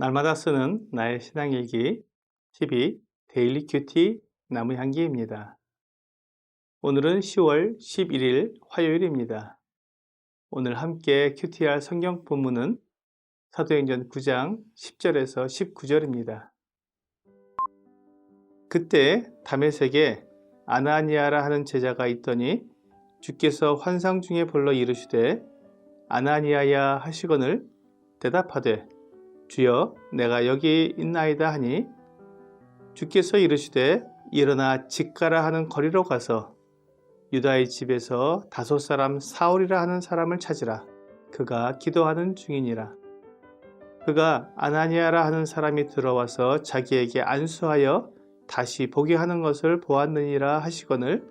날마다 쓰는 나의 신앙일기 12 데일리 큐티 나무향기입니다. 오늘은 10월 11일 화요일입니다. 오늘 함께 큐티할 성경 본문은 사도행전 9장 10절에서 19절입니다. 그때 다메섹에 아나니아라 하는 제자가 있더니 주께서 환상 중에 불러 이르시되 아나니아야 하시거늘 대답하되 주여 내가 여기 있나이다 하니 주께서 이르시되 일어나 집가라 하는 거리로 가서 유다의 집에서 다섯 사람 사울이라 하는 사람을 찾으라. 그가 기도하는 중이니라. 그가 아나니아라 하는 사람이 들어와서 자기에게 안수하여 다시 보게 하는 것을 보았느니라 하시거늘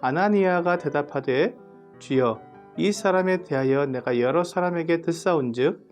아나니아가 대답하되 주여 이 사람에 대하여 내가 여러 사람에게 듣사온즉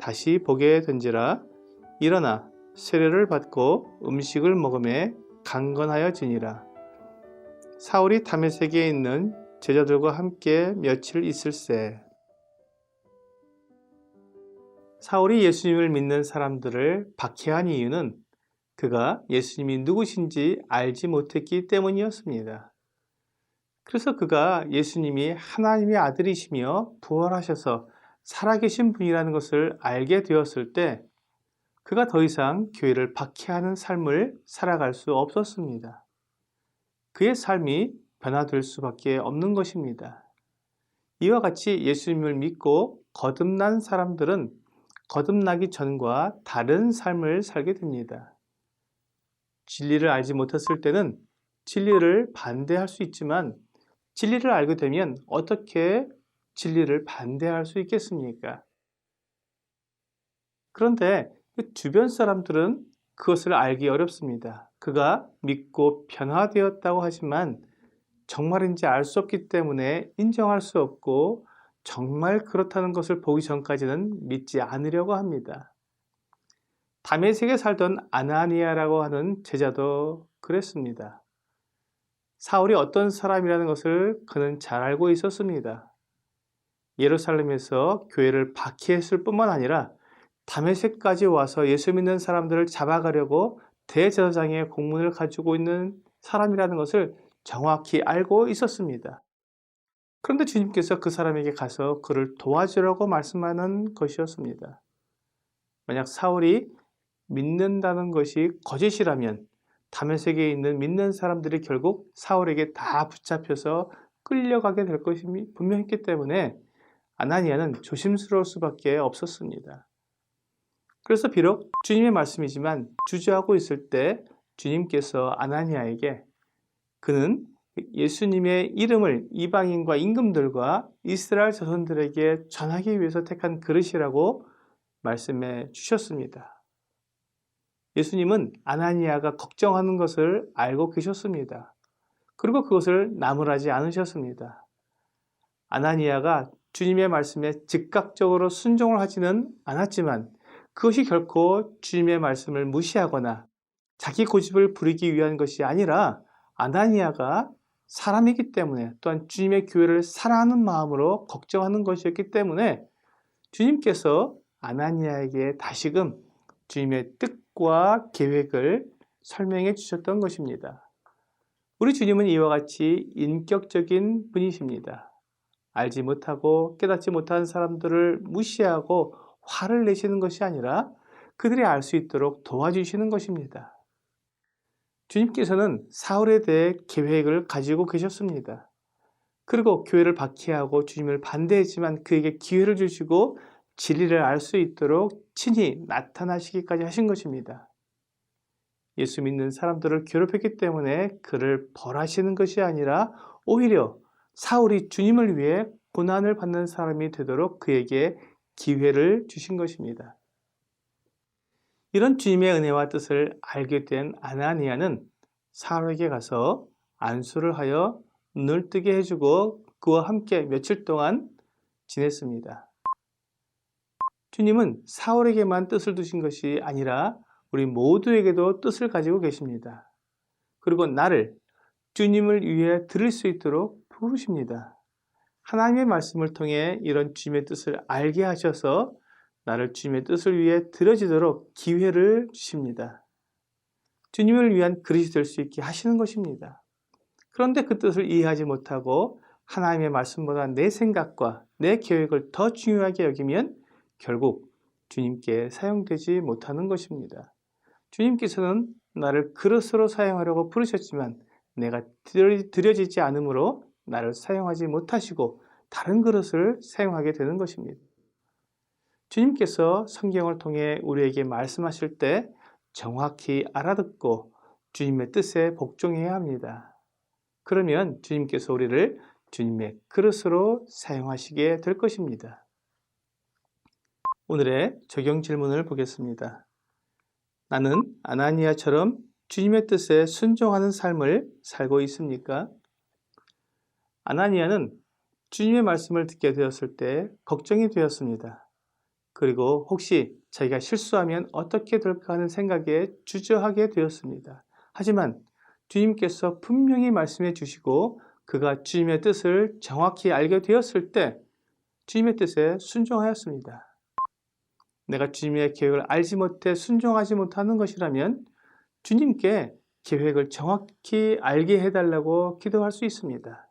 다시 보게 된지라 일어나 세례를 받고 음식을 먹음에 강건하여지니라. 사울이 다메섹에 있는 제자들과 함께 며칠 있을세. 사울이 예수님을 믿는 사람들을 박해한 이유는 그가 예수님이 누구신지 알지 못했기 때문이었습니다. 그래서 그가 예수님이 하나님의 아들이시며 부활하셔서 살아계신 분이라는 것을 알게 되었을 때 그가 더 이상 교회를 박해하는 삶을 살아갈 수 없었습니다. 그의 삶이 변화될 수밖에 없는 것입니다. 이와 같이 예수님을 믿고 거듭난 사람들은 거듭나기 전과 다른 삶을 살게 됩니다. 진리를 알지 못했을 때는 진리를 반대할 수 있지만 진리를 알게 되면 어떻게 진리를 반대할 수 있겠습니까? 그런데 그 주변 사람들은 그것을 알기 어렵습니다. 그가 믿고 변화되었다고 하지만 정말인지 알 수 없기 때문에 인정할 수 없고 정말 그렇다는 것을 보기 전까지는 믿지 않으려고 합니다. 다메섹에 살던 아나니아라고 하는 제자도 그랬습니다. 사울이 어떤 사람이라는 것을 그는 잘 알고 있었습니다. 예루살렘에서 교회를 박해했을 뿐만 아니라 다메섹까지 와서 예수 믿는 사람들을 잡아가려고 대제사장의 공문을 가지고 있는 사람이라는 것을 정확히 알고 있었습니다. 그런데 주님께서 그 사람에게 가서 그를 도와주라고 말씀하는 것이었습니다. 만약 사울이 믿는다는 것이 거짓이라면 다메섹에 있는 믿는 사람들이 결국 사울에게 다 붙잡혀서 끌려가게 될 것이 분명했기 때문에 아나니아는 조심스러울 수밖에 없었습니다. 그래서 비록 주님의 말씀이지만 주저하고 있을 때 주님께서 아나니아에게 그는 예수님의 이름을 이방인과 임금들과 이스라엘 자손들에게 전하기 위해서 택한 그릇이라고 말씀해 주셨습니다. 예수님은 아나니아가 걱정하는 것을 알고 계셨습니다. 그리고 그것을 나무라지 않으셨습니다. 아나니아가 주님의 말씀에 즉각적으로 순종을 하지는 않았지만 그것이 결코 주님의 말씀을 무시하거나 자기 고집을 부리기 위한 것이 아니라 아나니아가 사람이기 때문에 또한 주님의 교회를 사랑하는 마음으로 걱정하는 것이었기 때문에 주님께서 아나니아에게 다시금 주님의 뜻과 계획을 설명해 주셨던 것입니다. 우리 주님은 이와 같이 인격적인 분이십니다. 알지 못하고 깨닫지 못한 사람들을 무시하고 화를 내시는 것이 아니라 그들이 알 수 있도록 도와주시는 것입니다. 주님께서는 사울에 대해 계획을 가지고 계셨습니다. 그리고 교회를 박해하고 주님을 반대했지만 그에게 기회를 주시고 진리를 알 수 있도록 친히 나타나시기까지 하신 것입니다. 예수 믿는 사람들을 괴롭혔기 때문에 그를 벌하시는 것이 아니라 오히려 사울이 주님을 위해 고난을 받는 사람이 되도록 그에게 기회를 주신 것입니다. 이런 주님의 은혜와 뜻을 알게 된 아나니아는 사울에게 가서 안수를 하여 눈을 뜨게 해주고 그와 함께 며칠 동안 지냈습니다. 주님은 사울에게만 뜻을 두신 것이 아니라 우리 모두에게도 뜻을 가지고 계십니다. 그리고 나를 주님을 위해 들을 수 있도록 부르십니다. 하나님의 말씀을 통해 이런 주님의 뜻을 알게 하셔서 나를 주님의 뜻을 위해 들어지도록 기회를 주십니다. 주님을 위한 그릇이 될 수 있게 하시는 것입니다. 그런데 그 뜻을 이해하지 못하고 하나님의 말씀보다 내 생각과 내 계획을 더 중요하게 여기면 결국 주님께 사용되지 못하는 것입니다. 주님께서는 나를 그릇으로 사용하려고 부르셨지만 내가 드려지지 않으므로 나를 사용하지 못하시고 다른 그릇을 사용하게 되는 것입니다. 주님께서 성경을 통해 우리에게 말씀하실 때 정확히 알아듣고 주님의 뜻에 복종해야 합니다. 그러면 주님께서 우리를 주님의 그릇으로 사용하시게 될 것입니다. 오늘의 적용 질문을 보겠습니다. 나는 아나니아처럼 주님의 뜻에 순종하는 삶을 살고 있습니까? 아나니아는 주님의 말씀을 듣게 되었을 때 걱정이 되었습니다. 그리고 혹시 자기가 실수하면 어떻게 될까 하는 생각에 주저하게 되었습니다. 하지만 주님께서 분명히 말씀해 주시고 그가 주님의 뜻을 정확히 알게 되었을 때 주님의 뜻에 순종하였습니다. 내가 주님의 계획을 알지 못해 순종하지 못하는 것이라면 주님께 계획을 정확히 알게 해달라고 기도할 수 있습니다.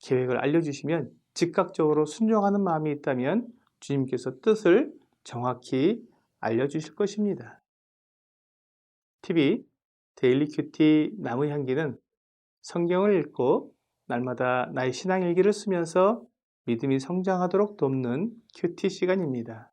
계획을 알려주시면 즉각적으로 순종하는 마음이 있다면 주님께서 뜻을 정확히 알려주실 것입니다. TV 데일리 큐티 나무 향기는 성경을 읽고 날마다 나의 신앙 일기를 쓰면서 믿음이 성장하도록 돕는 큐티 시간입니다.